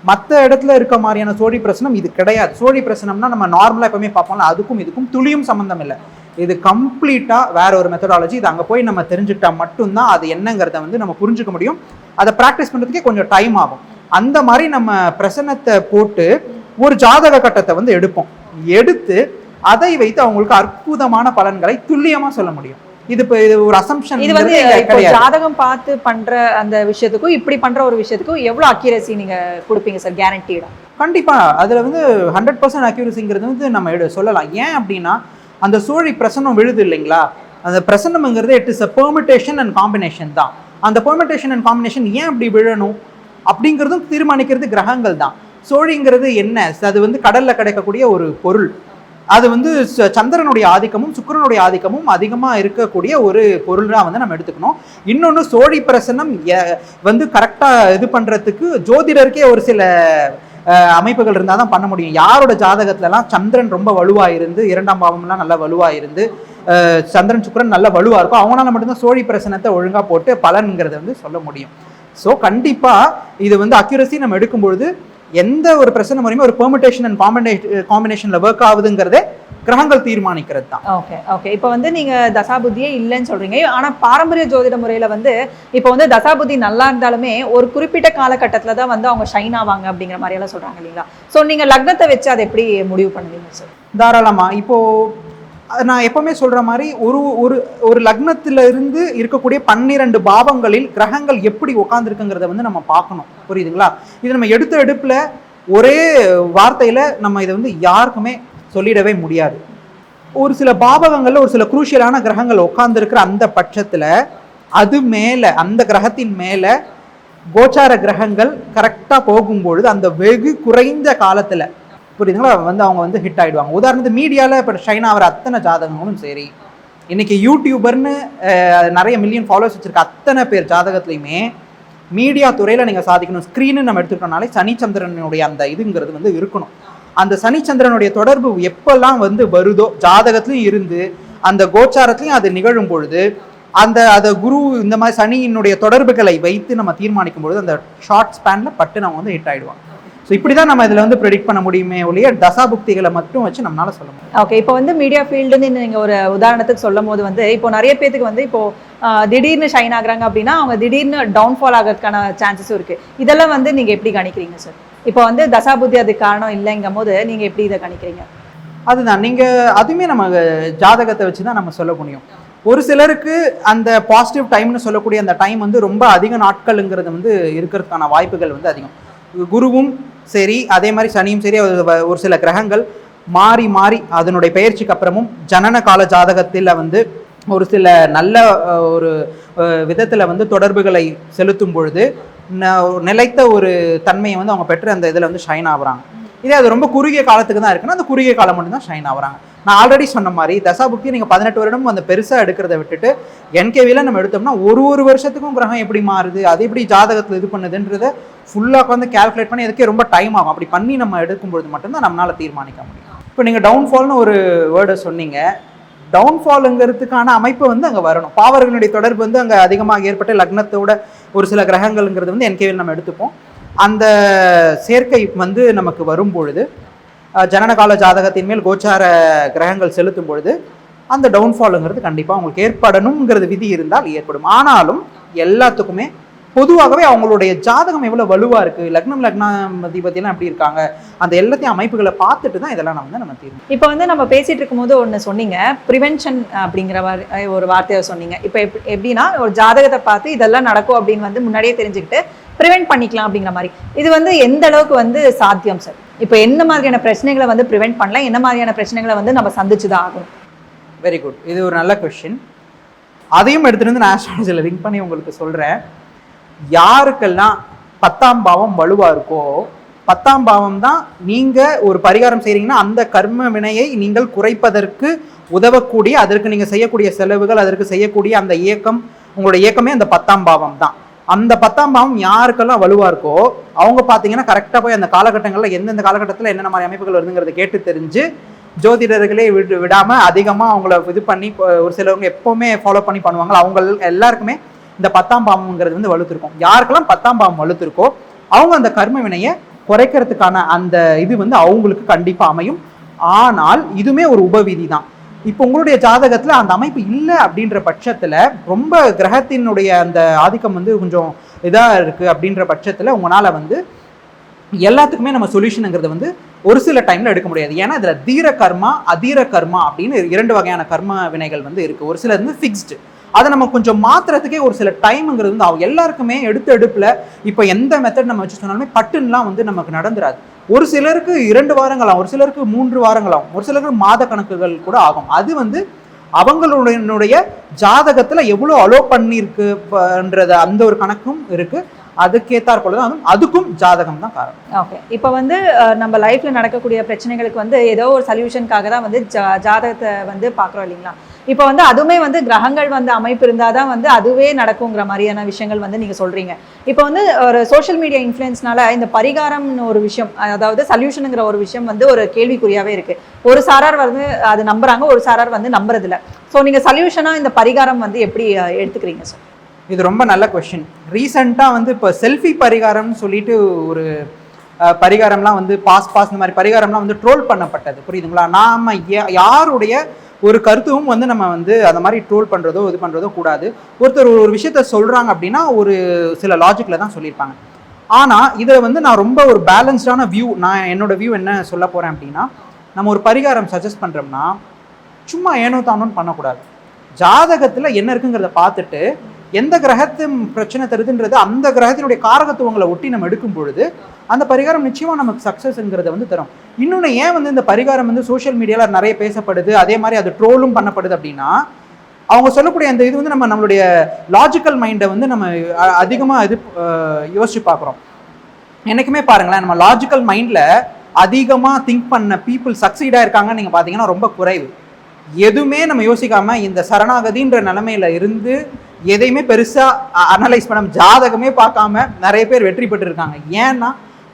மற்ற இடத்துல இருக்க மாதிரியான சோழி பிரசனம் இது கிடையாது. சோழி பிரசனம்னா நம்ம நார்மலாக எப்பவுமே பார்ப்போம்ல அதுக்கும் இதுக்கும் துளியும் சம்மந்தம் இல்லை. இது கம்ப்ளீட்டாக வேற ஒரு மெத்தடாலஜி இது அங்கே போய் நம்ம தெரிஞ்சுக்கிட்டா மட்டும்தான் அது என்னங்கிறத வந்து நம்ம புரிஞ்சுக்க முடியும். அதை ப்ராக்டிஸ் பண்ணுறதுக்கே கொஞ்சம் டைம் ஆகும். அந்த மாதிரி நம்ம பிரசனத்தை போட்டு ஒரு ஜாதக கட்டத்தை வந்து எடுப்போம். எடுத்து அதை வைத்து அவங்களுக்கு அற்புதமான பலன்களை துல்லியமா சொல்ல முடியும். இது இப்போ இது ஒரு அசம்ஷன் இது வந்து ஜாதகம் பார்த்து பண்ற அந்த விஷயத்துக்கும் இப்படி பண்ற ஒரு விஷயத்துக்கும் எவ்வளவு அக்யூரசி நீங்க கொடுப்பீங்க சார் கேரண்டீடா கண்டிப்பா. அதுல வந்து ஹண்ட்ரட் பர்சன்ட் அக்யூரசிங்கிறது வந்து நம்ம சொல்லலாம். ஏன் அப்படின்னா அந்த சோழி பிரசன்னம் விழுது இல்லைங்களா? அந்த பிரசன்னம்ங்கிறது it is a permutation and combination தான். அந்த பெர்மிட்டேஷன் அண்ட் காம்பினேஷன் ஏன் அப்படி விழணும்? அப்படிங்கிறதும் தீர்மானிக்கிறது கிரகங்கள் தான். சோழிங்கிறது என்ன? அது வந்து கடல்ல கிடைக்கக்கூடிய ஒரு பொருள். அது வந்து ச- சந்திரனுடைய ஆதிக்கமும் சுக்கரனுடைய ஆதிக்கமும் அதிகமாக இருக்கக்கூடிய ஒரு பொருளாக வந்து நம்ம எடுத்துக்கணும். இன்னொன்று சோழி பிரசன்னம் வந்து கரெக்டாக இது பண்ணுறதுக்கு ஜோதிடருக்கே ஒரு சில அமைப்புகள் இருந்தால் தான் பண்ண முடியும். யாரோட ஜாதகத்துலலாம் சந்திரன் ரொம்ப வலுவாக இருந்து இரண்டாம் பாவம்லாம் நல்லா வலுவாக இருந்து சந்திரன் சுக்கரன் நல்ல வலுவாக இருக்கும் அவங்களால மட்டும்தான் சோழி பிரசனத்தை ஒழுங்காக போட்டு பலன்கிறத வந்து சொல்ல முடியும். ஸோ கண்டிப்பாக இது வந்து அக்யூரஸி நம்ம எடுக்கும்பொழுது எந்த ஒரு பிரச்சனை முறையுமே ஒரு பெர்மிட்டேஷன் அண்ட் காம்பினேஷன் காம்பினேஷனில் ஒர்க் ஆகுதுங்கிறதே கிரகங்கள் தீர்மானிக்கிறது தான் ஓகே ஓகே இப்போ வந்து நீங்க தசாபுத்தியே இல்லைன்னு சொல்றீங்க. ஆனா பாரம்பரிய ஜோதிட முறையில வந்து இப்போ வந்து தசாபுத்தி நல்லா இருந்தாலுமே ஒரு குறிப்பிட்ட காலகட்டத்துல தான் வந்து அவங்க ஷைன் ஆவாங்க அப்படிங்கிற மாதிரி எல்லாம் சொல்றாங்க இல்லைங்களா? ஸோ நீங்க லக்னத்தை வச்சு அதை எப்படி முடிவு பண்ணுவீங்க சார் தாராளமாக இப்போ நான் எப்பவுமே சொல்ற மாதிரி ஒரு ஒரு ஒரு லக்னத்துல இருந்து இருக்கக்கூடிய பன்னிரண்டு பாவங்களில் கிரகங்கள் எப்படி உட்காந்துருக்குங்கிறத வந்து நம்ம பார்க்கணும். புரியுதுங்களா? இது நம்ம எடுத்த எடுப்பில் ஒரே வார்த்தையில் நம்ம இதை வந்து யாருக்குமே சொல்லிடவே முடியாது. ஒரு சில பாபகங்களில் ஒரு சில குரூஷியலான கிரகங்கள் உட்காந்துருக்கிற அந்த பட்சத்தில் அது மேலே அந்த கிரகத்தின் மேலே கோச்சார கிரகங்கள் கரெக்டாக போகும்பொழுது அந்த வெகு குறைந்த காலத்தில் புரியுதுங்களா? வந்து அவங்க வந்து ஹிட் ஆகிடுவாங்க உதாரணத்துக்கு மீடியாவில் இப்போ ஷைன் ஆகிற அத்தனை ஜாதகங்களும் சரி இன்றைக்கி யூடியூபர்னு நிறைய மில்லியன் ஃபாலோவர்ஸ் வச்சுருக்க அத்தனை பேர் ஜாதகத்துலையுமே மீடியா துறையில் நீங்கள் சாதிக்கணும். ஸ்க்ரீனு நம்ம எடுத்துக்கிட்டோம்னாலே சனிச்சந்திரனுடைய அந்த இதுங்கிறது வந்து இருக்கணும். அந்த சனிச்சந்திரனுடைய தொடர்பு எப்பெல்லாம் வந்து வருதோ ஜாதகத்திலையும் இருந்து அந்த கோச்சாரத்துலையும் அது நிகழும் பொழுது அந்த அந்த குரு இந்த மாதிரி சனியினுடைய தொடர்புகளை வைத்து நம்ம தீர்மானிக்கும் பொழுது அந்த ஷார்ட் ஸ்பேனில் பட்டு நம்ம வந்து ஹிட் ஆகிடுவோம் ஸோ இப்படி தான் நம்ம இதில் வந்து ப்ரெடிக்ட் பண்ண முடியுமே ஒழிய தசாபுக்திகளை மட்டும் வச்சு நம்மளால சொல்ல முடியும். ஓகே இப்போ வந்து மீடியா ஃபீல்டுன்னு நீங்கள் ஒரு உதாரணத்துக்கு சொல்லும் போது வந்து இப்போ நிறைய பேத்துக்கு வந்து இப்போ திடீர்னு ஷைன் ஆகுறாங்க அப்படின்னா அவங்க திடீர்னு டவுன்ஃபால் ஆகிறதுக்கான சான்சஸும் இருக்கு. இதெல்லாம் வந்து நீங்க எப்படி கணிக்கிறீங்க சார் இப்போ வந்து தசாபுத்தி அதுக்கு காரணம் இல்லைங்கும் போது நீங்க எப்படி இதை கணிக்கிறீங்க? அதுதான். நீங்க அதுவுமே நம்ம ஜாதகத்தை வச்சு தான் நம்ம சொல்ல முடியும். ஒரு சிலருக்கு அந்த பாசிட்டிவ் டைம்னு சொல்லக்கூடிய அந்த டைம் வந்து ரொம்ப அதிக நாட்களுங்கிறது வந்து இருக்கிறதுக்கான வாய்ப்புகள் வந்து அதிகம். குருவும் சரி அதே மாதிரி சனியும் சரி ஒரு வ- ஒரு சில கிரகங்கள் மாறி மாறி அதனுடைய பெயர்ச்சிக்கு அப்புறமும் ஜனன கால ஜாதகத்தில் வந்து ஒரு சில நல்ல ஒரு விதத்தில் வந்து தொடர்புகளை செலுத்தும் பொழுது ந- நிலைத்த ஒரு தன்மையை வந்து அவங்க பெற்று அந்த இதில் வந்து ஷைன் ஆகுறாங்க. இதே அது ரொம்ப குறுகிய காலத்துக்கு தான் இருக்குன்னா அந்த குறுகிய காலம் மட்டும்தான் ஷைன் ஆகுறாங்க. நான் ஆல்ரெடி சொன்ன மாதிரி தசாபுக்தி நீங்கள் பதினெட்டு வருடம் அந்த பெருசாக எடுக்கிறத விட்டுட்டு என்கேவியில் நம்ம எடுத்தோம்னா ஒரு ஒரு வருஷத்துக்கும் கிரகம் எப்படி மாறுது அது எப்படி ஜாதகத்தில் இது பண்ணுதுன்றத ஃபுல்லாக உட்காந்து கால்குலேட் பண்ணி அதுக்கே ரொம்ப டைம் ஆகும். அப்படி பண்ணி நம்ம எடுக்கும்பொழுது மட்டும்தான் நம்மளால தீர்மானிக்க முடியும். இப்போ நீங்கள் டவுன்ஃபால்னு ஒரு வேர்டை சொன்னீங்க. டவுன்ஃபாலுங்கிறதுக்கான அமைப்பு வந்து அங்கே வரணும். பாவர்களுடைய தொடர்பு வந்து அங்கே அதிகமாக ஏற்பட்ட லக்னத்தோட ஒரு சில கிரகங்கள்ங்கிறது வந்து என்கேவில் நம்ம எடுத்துப்போம். அந்த சேர்க்கை வந்து நமக்கு வரும் பொழுது ஜனனகால ஜாதகத்தின் மேல் கோச்சார கிரகங்கள் செலுத்தும் பொழுது அந்த டவுன்ஃபாலுங்கிறது கண்டிப்பாக அவங்களுக்கு ஏற்படணுங்கிறது விதி இருந்தால் ஏற்படும். ஆனாலும் எல்லாத்துக்குமே பொதுவாகவே அவங்களுடைய ஜாதகம் எவ்வளோ வலுவாக இருக்குது லக்னம் லக்னாதிபதியெல்லாம் எப்படி இருக்காங்க? அந்த எல்லாத்தையும் அமைப்புகளை பார்த்துட்டு தான் இதெல்லாம் நம்ம வந்து நம்ம தீர்வு இப்போ வந்து நம்ம பேசிட்டு இருக்கும்போது ஒன்று சொன்னீங்க. ப்ரிவென்ஷன் அப்படிங்கிற வார்- ஒரு வார்த்தையை சொன்னீங்க. இப்போ எப் எப்படின்னா ஒரு ஜாதகத்தை பார்த்து இதெல்லாம் நடக்கும் அப்படின்னு வந்து முன்னாடியே தெரிஞ்சுக்கிட்டு ப்ரிவென்ட் பண்ணிக்கலாம் அப்படிங்கிற மாதிரி. இது வந்து எந்த அளவுக்கு வந்து சாத்தியம் சார் இப்போ என்ன மாதிரியான பிரச்சனைகளை வந்து ப்ரிவென்ட் பண்ணலாம்? என்ன மாதிரியான பிரச்சனைகளை வந்து நம்ம சந்திச்சு தான் ஆகணும்? வெரி குட் இது ஒரு நல்ல கொஷின் அதையும் எடுத்துட்டு வந்து நான் ஆஸ்ட்ராலஜியில் லிங்க் பண்ணி உங்களுக்கு சொல்கிறேன் யாருக்கெல்லாம் பத்தாம் பாவம் வலுவாக இருக்கோ பத்தாம் பாவம் தான் நீங்கள் ஒரு பரிகாரம் செய்கிறீங்கன்னா அந்த கர்ம வினையை நீங்கள் குறைப்பதற்கு உதவக்கூடிய அதற்கு நீங்கள் செய்யக்கூடிய செலவுகள் அதற்கு செய்யக்கூடிய அந்த இயக்கம் உங்களோட இயக்கமே அந்த பத்தாம் பாவம் தான். அந்த பத்தாம் பாவம் யாருக்கெல்லாம் வலுவாக இருக்கோ அவங்க பார்த்தீங்கன்னா கரெக்டாக போய் அந்த காலகட்டங்களில் எந்தெந்த காலகட்டத்தில் என்னென்ன மாதிரி அமைப்புகள் வருதுங்கிறத கேட்டு தெரிஞ்சு ஜோதிடர்களே விடு விடாமல் அதிகமாக அவங்கள இது பண்ணி ஒரு சிலவங்க எப்போவுமே ஃபாலோ பண்ணி பண்ணுவாங்க. அவங்க எல்லாருக்குமே இந்த பத்தாம் பாவம்ங்கிறது வந்து வலுத்திருக்கும். யாருக்கெல்லாம் பத்தாம் பாவம் வலுத்திருக்கோ அவங்க அந்த கர்ம வினையை குறைக்கிறதுக்கான அந்த இது வந்து அவங்களுக்கு கண்டிப்பாக அமையும். ஆனால் இதுவுமே ஒரு உபவிதி தான் இப்போ உங்களுடைய ஜாதகத்தில் அந்த அமைப்பு இல்லை அப்படின்ற பட்சத்தில் ரொம்ப கிரகத்தினுடைய அந்த ஆதிக்கம் வந்து கொஞ்சம் இதாக இருக்குது அப்படின்ற பட்சத்தில் உங்களால் வந்து எல்லாத்துக்குமே நம்ம சொல்யூஷனுங்கிறது வந்து ஒரு சில டைமில் எடுக்க முடியாது. ஏன்னா இதில் தீர கர்மா அதீர கர்மா அப்படின்னு இரண்டு வகையான கர்ம வினைகள் வந்து இருக்குது ஒரு சிலது வந்து ஃபிக்ஸ்டு அதை நம்ம கொஞ்சம் மாத்துறதுக்கே ஒரு சில டைம்ங்கிறது வந்து அவங்க எல்லாருக்குமே எடுத்த எடுப்பில் இப்போ எந்த மெத்தட் நம்ம வச்சு சொன்னாலுமே பட்டுன்னுலாம் வந்து நமக்கு நடந்துராது. ஒரு சிலருக்கு இரண்டு வாரங்கள் ஒரு சிலருக்கு மூன்று வாரங்களாகும் ஒரு சிலருக்கு மாத கணக்குகள் கூட ஆகும். அது வந்து அவங்களுடைய ஜாதகத்தில் எவ்வளோ அலோ பண்ணியிருக்குன்றது அந்த ஒரு கணக்கும் இருக்குது அதுக்கேத்தாற் போல தான் அதுவும் அதுக்கும் ஜாதகம் தான் காரணம். ஓகே இப்போ வந்து நம்ம லைஃப்பில் நடக்கக்கூடிய பிரச்சனைகளுக்கு வந்து ஏதோ ஒரு சொல்யூஷனுக்காக தான் வந்து ஜா- ஜாதகத்தை வந்து பார்க்குறோம் இல்லைங்களா? இப்போ வந்து அதுவுமே வந்து கிரகங்கள் வந்து அமைப்பு இருந்தால் தான் வந்து அதுவே நடக்குங்கிற மாதிரியான விஷயங்கள் வந்து நீங்கள் சொல்கிறீங்க இப்போ வந்து ஒரு சோஷியல் மீடியா இன்ஃப்ளூயன்ஸ்னால இந்த பரிகாரம்னு ஒரு விஷயம் அதாவது சொல்யூஷனுங்கிற ஒரு விஷயம் வந்து ஒரு கேள்விக்குறியாகவே இருக்குது ஒரு சாரார் வந்து அது நம்புறாங்க ஒரு சாரார் வந்து நம்புறதில்ல. ஸோ நீங்கள் சல்யூஷனாக இந்த பரிகாரம் வந்து எப்படி எடுத்துக்கிறீங்க சார் இது ரொம்ப நல்ல கொஷின் ரீசெண்டாக வந்து இப்போ செல்ஃபி பரிகாரம்னு சொல்லிட்டு ஒரு பரிகாரம்லாம் வந்து பாஸ் பாஸ் இந்த மாதிரி பரிகாரம்லாம் வந்து ட்ரோல் பண்ணப்பட்டது. புரியுதுங்களா? நாம் யாருடைய ஒரு கருத்தும் வந்து நம்ம வந்து அந்த மாதிரி ட்ரோல் பண்ணுறதோ இது பண்ணுறதோ கூடாது. ஒருத்தர் ஒரு ஒரு விஷயத்த சொல்கிறாங்க அப்படின்னா ஒரு சில லாஜிக்கில் தான் சொல்லியிருப்பாங்க. ஆனால் இதை வந்து நான் ரொம்ப ஒரு பேலன்ஸ்டான வியூ நான் என்னோட வியூ என்ன சொல்ல போகிறேன் அப்படின்னா நம்ம ஒரு பரிகாரம் சஜஸ்ட் பண்ணுறோம்னா சும்மா ஏனோ தானோன்னு பண்ணக்கூடாது. ஜாதகத்தில் என்ன இருக்குங்கிறத பார்த்துட்டு எந்த கிரகத்தின் பிரச்சனை தருதுன்றது அந்த கிரகத்தினுடைய காரகத்துவங்களை ஒட்டி நம்ம எடுக்கும் பொழுது அந்த பரிகாரம் நிச்சயமாக நமக்கு சக்ஸஸ்ங்கிறத வந்து தரும். இன்னொன்று ஏன் வந்து இந்த பரிகாரம் வந்து சோஷியல் மீடியாவில் நிறைய பேசப்படுது? அதே மாதிரி அது ட்ரோலும் பண்ணப்படுது அப்படின்னா அவங்க சொல்லக்கூடிய அந்த இது வந்து நம்ம நம்மளுடைய லாஜிக்கல் மைண்டை வந்து நம்ம அதிகமாக இது யோசிச்சு பார்க்குறோம். என்னைக்குமே பாருங்களேன் நம்ம லாஜிக்கல் மைண்டில் அதிகமாக திங்க் பண்ண பீப்புள் சக்சீடாக இருக்காங்கன்னு நீங்கள் பார்த்தீங்கன்னா ரொம்ப குறைவு. எதுவுமே நம்ம யோசிக்காமல் இந்த சரணாகதின்ற நிலமையில இருந்து எதையுமே பெருசாக அனலைஸ் பண்ண ஜாதகமே பார்க்காம நிறைய பேர் வெற்றி பெற்றிருக்காங்க. ஏன்னா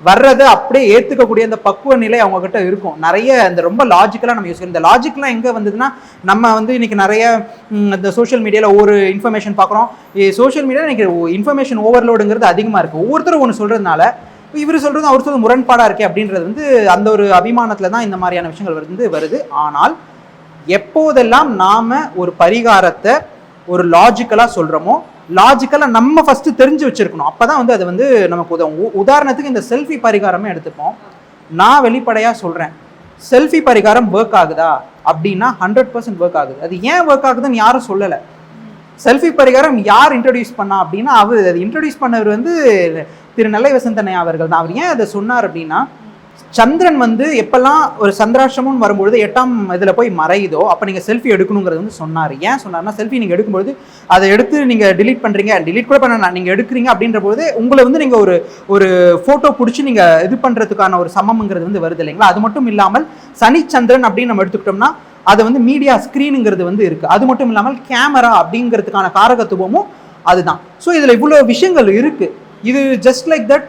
வர்றதை அப்படியே ஏற்றுக்கக்கூடிய அந்த பக்குவ நிலை அவங்க கிட்ட இருக்கும். நிறைய இந்த ரொம்ப லாஜிக்கலாக நம்ம யூஸ் இந்த லாஜிக்கெலாம் எங்கே வந்ததுன்னா நம்ம வந்து இன்னைக்கு நிறைய இந்த சோஷியல் மீடியாவில் ஒவ்வொரு இன்ஃபர்மேஷன் பார்க்குறோம். சோஷியல் மீடியா இன்னைக்கு இன்ஃபர்மேஷன் ஓவர்லோடுங்கிறது அதிகமாக இருக்குது ஒவ்வொருத்தரும் ஒன்று சொல்கிறதுனால இவர் சொல்கிறது அவர் சொல்றது முரண்பாடாக இருக்கே அப்படின்றது வந்து அந்த ஒரு அபிமானத்தில் தான் இந்த மாதிரியான விஷயங்கள் வந்து வருது. ஆனால் எப்போதெல்லாம் நாம் ஒரு பரிகாரத்தை ஒரு லாஜிக்கலாக சொல்கிறோமோ லாஜிக்கலாக நம்ம ஃபஸ்ட்டு தெரிஞ்சு வச்சுருக்கணும். அப்போ தான் வந்து அது வந்து நமக்கு உதவும். உதாரணத்துக்கு இந்த செல்ஃபி பரிகாரமே எடுத்துப்போம். நான் வெளிப்படையாக சொல்கிறேன் செல்ஃபி பரிகாரம் ஒர்க் ஆகுதா? அப்படின்னா ஹண்ட்ரட் பர்சன்ட் ஒர்க் ஆகுது. அது ஏன் ஒர்க் ஆகுதுன்னு யாரும் சொல்லலை. செல்ஃபி பரிகாரம் யார் இன்ட்ரடியூஸ் பண்ணா அப்படின்னா அவர் அது இன்ட்ரடியூஸ் பண்ணவர் வந்து திரு நெல்லை வசந்தனை அவர்கள் தான். அவர் ஏன் அதை சொன்னார் அப்படின்னா சந்திரன் வந்து எப்பெல்லாம் ஒரு சந்திராஷ்டமம் வரும்பொழுது எட்டாம் இதில் போய் மறையுதோ அப்போ நீங்கள் செல்ஃபி எடுக்கணுங்கிறது வந்து சொன்னார். ஏன் சொன்னார்னா செல்ஃபி நீங்கள் எடுக்கும்பொழுது அதை எடுத்து நீங்கள் டிலீட் பண்ணுறீங்க டிலீட் கூட பண்ண நீங்கள் எடுக்கிறீங்க அப்படின்ற பொழுது உங்களை வந்து நீங்கள் ஒரு ஒரு ஃபோட்டோ பிடிச்சி நீங்கள் இது பண்ணுறதுக்கான ஒரு சமம்ங்கிறது வந்து வருது இல்லைங்களா? அது மட்டும் இல்லாமல் சனி சந்திரன் அப்படின்னு நம்ம எடுத்துக்கிட்டோம்னா அது வந்து மீடியா ஸ்க்ரீனுங்கிறது வந்து இருக்குது அது மட்டும் இல்லாமல் கேமரா அப்படிங்கிறதுக்கான காரகத்துவமும் அதுதான். ஸோ இதில் இவ்வளோ விஷயங்கள் இருக்குது இது just like that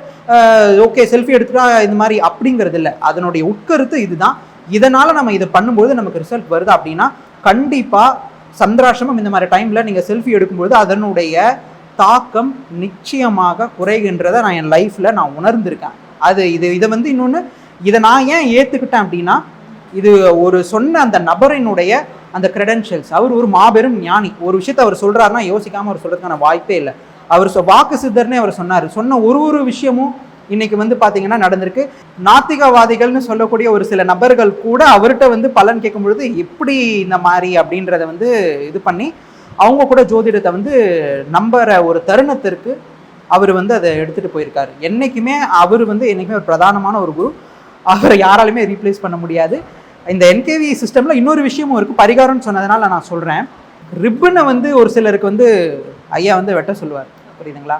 okay selfie எடுத்துட்டா இந்த மாதிரி அப்படிங்கிறது இல்லை. அதனுடைய உட்கருத்து இதுதான். இதனால் நம்ம இதை பண்ணும்போது நமக்கு ரிசல்ட் வருது அப்படின்னா கண்டிப்பாக சந்திராசிரமம் இந்த மாதிரி டைமில் நீங்கள் செல்ஃபி எடுக்கும்போது அதனுடைய தாக்கம் நிச்சயமாக குறைகின்றதை நான் என் லைஃப்பில் நான் உணர்ந்திருக்கேன். அது இது இதை வந்து இன்னொன்று இதை நான் ஏன் ஏற்றுக்கிட்டேன் அப்படின்னா இது ஒரு சொன்ன அந்த நபரினுடைய அந்த கிரெடென்ஷியல்ஸ் அவர் ஒரு மாபெரும் ஞானி. ஒரு விஷயத்தை அவர் சொல்கிறாருன்னா யோசிக்காமல் அவர் சொல்கிறதுக்கான வாய்ப்பே இல்லை. அவர் சொ- வாக்கு சித்தர்னே அவர் சொன்னார். சொன்ன ஒரு ஒரு விஷயமும் இன்னைக்கு வந்து பார்த்தீங்கன்னா நடந்திருக்கு. நாத்திகவாதிகள்னு சொல்லக்கூடிய ஒரு சில நபர்கள் கூட அவர்கிட்ட வந்து பலன் கேட்கும் பொழுது எப்படி இந்த மாதிரி? அப்படின்றத வந்து இது பண்ணி அவங்க கூட ஜோதிடத்தை வந்து நம்புற ஒரு தருணத்திற்கு அவர் வந்து அதை எடுத்துகிட்டு போயிருக்காரு. என்றைக்குமே அவர் வந்து என்னைக்குமே ஒரு பிரதானமான ஒரு குரு. அவரை யாராலுமே ரீப்ளேஸ் பண்ண முடியாது. இந்த என்கேவி சிஸ்டமில் இன்னொரு விஷயமும் இருக்குது பரிகாரம்னு சொன்னதுனால நான் சொல்கிறேன் ரிப்பனை வந்து ஒரு சிலருக்கு வந்து ஐயா வந்து வெட்ட சொல்லுவார். புரியுதுங்களா?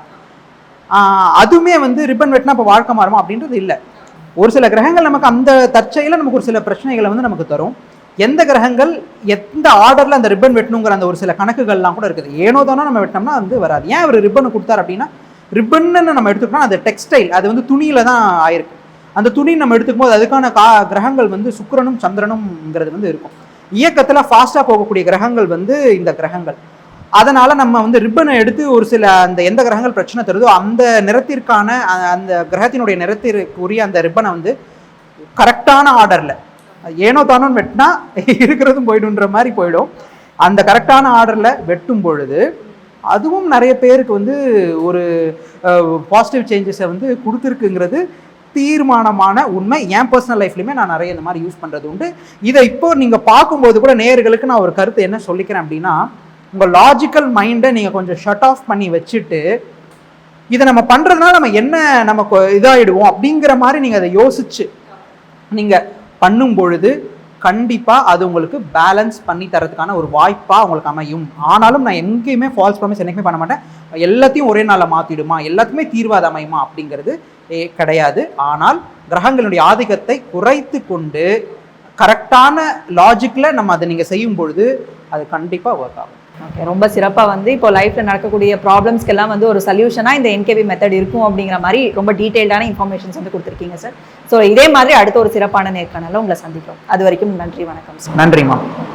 அதுவுமே வந்து ரிப்பன் வெட்டினா இப்போ வாழ்க்கை மாறுமா அப்படின்றது இல்லை. ஒரு சில கிரகங்கள் நமக்கு அந்த தற்செயலில் நமக்கு ஒரு சில பிரச்சனைகளை வந்து நமக்கு தரும். எந்த கிரகங்கள் எந்த ஆர்டரில் அந்த ரிப்பன் வெட்டணுங்கிற அந்த ஒரு சில கணக்குகள்லாம் கூட இருக்குது. ஏனோ தானோ நம்ம வெட்டினோம்னா வந்து வராது. ஏன் அவர் ரிப்பன் கொடுத்தாரு அப்படின்னா ரிப்பன்னு நம்ம எடுத்துக்கிட்டோம்னா அது டெக்ஸ்டைல் அது வந்து துணியில் தான் ஆயிருக்கு. அந்த துணி நம்ம எடுத்துக்கும் போது அதுக்கான கா கிரகங்கள் வந்து சுக்கரனும் சந்திரனும்ங்கிறது வந்து இருக்கும். இயக்கத்தில் ஃபாஸ்ட்டாக போகக்கூடிய கிரகங்கள் வந்து இந்த கிரகங்கள். அதனால நம்ம வந்து ரிப்பனை எடுத்து ஒரு சில அந்த எந்த கிரகங்கள் பிரச்சனை தருதோ அந்த நிறத்திற்கான அந்த கிரகத்தினுடைய நிறத்திற்குரிய அந்த ரிப்பனை வந்து கரெக்டான ஆர்டரில் ஏனோ தானோ வெட்டினா இருக்கிறதும் போயிடுன்ற மாதிரி போயிடும். அந்த கரெக்டான ஆர்டரில் வெட்டும் பொழுது அதுவும் நிறைய பேருக்கு வந்து ஒரு பாசிட்டிவ் சேஞ்சஸை வந்து கொடுத்துருக்குங்கிறது தீர்மானமான உண்மை. என் பர்சனல் லைஃப்லையுமே நான் நிறைய இந்த மாதிரி யூஸ் பண்ணுறது உண்டு. இதை இப்போ நீங்கள் பார்க்கும்போது கூட நேயர்களுக்கு நான் ஒரு கருத்து என்ன சொல்லிக்கிறேன் அப்படின்னா உங்கள் லாஜிக்கல் மைண்டை நீங்கள் கொஞ்சம் ஷட் ஆஃப் பண்ணி வச்சுட்டு இதை நம்ம பண்ணுறதுனால நம்ம என்ன நமக்கு இதாகிடுவோம் அப்படிங்கிற மாதிரி நீங்கள் அதை யோசிச்சு நீங்கள் பண்ணும் பொழுது கண்டிப்பாக அது உங்களுக்கு பேலன்ஸ் பண்ணி தரதுக்கான ஒரு வாய்ப்பாக உங்களுக்கு அமையும். ஆனாலும் நான் எங்கேயுமே ஃபால்ஸ் ப்ராமிஸ் என்றைக்குமே பண்ண மாட்டேன். எல்லாத்தையும் ஒரே நாளில் மாற்றிடுமா எல்லாத்துக்குமே தீர்வாத அமையுமா? அப்படிங்கிறது கிடையாது. ஆனால் கிரகங்களுடைய ஆதிக்கத்தை குறைத்து கொண்டு கரெக்டான லாஜிக்கில் நம்ம அதை நீங்கள் செய்யும் பொழுது அது கண்டிப்பாக ஒர்க் ஆகும். ஓகே ரொம்ப சிறப்பாக வந்து இப்போ லைஃப்பில் நடக்கக்கூடிய ப்ராப்ளம்ஸ்க்கெல்லாம் வந்து ஒரு சொல்யூஷனாக இந்த என்கேபி மெத்தட் இருக்கும் அப்படிங்கிற மாதிரி ரொம்ப டீட்டெயில்டான இன்ஃபர்மேஷன்ஸ் வந்து கொடுத்துருக்கீங்க சார் ஸோ இதே மாதிரி அடுத்த ஒரு சிறப்பான நேர்காணல உங்களை சந்திக்கிறோம். அது வரைக்கும் நன்றி வணக்கம் சார் நன்றிம்மா.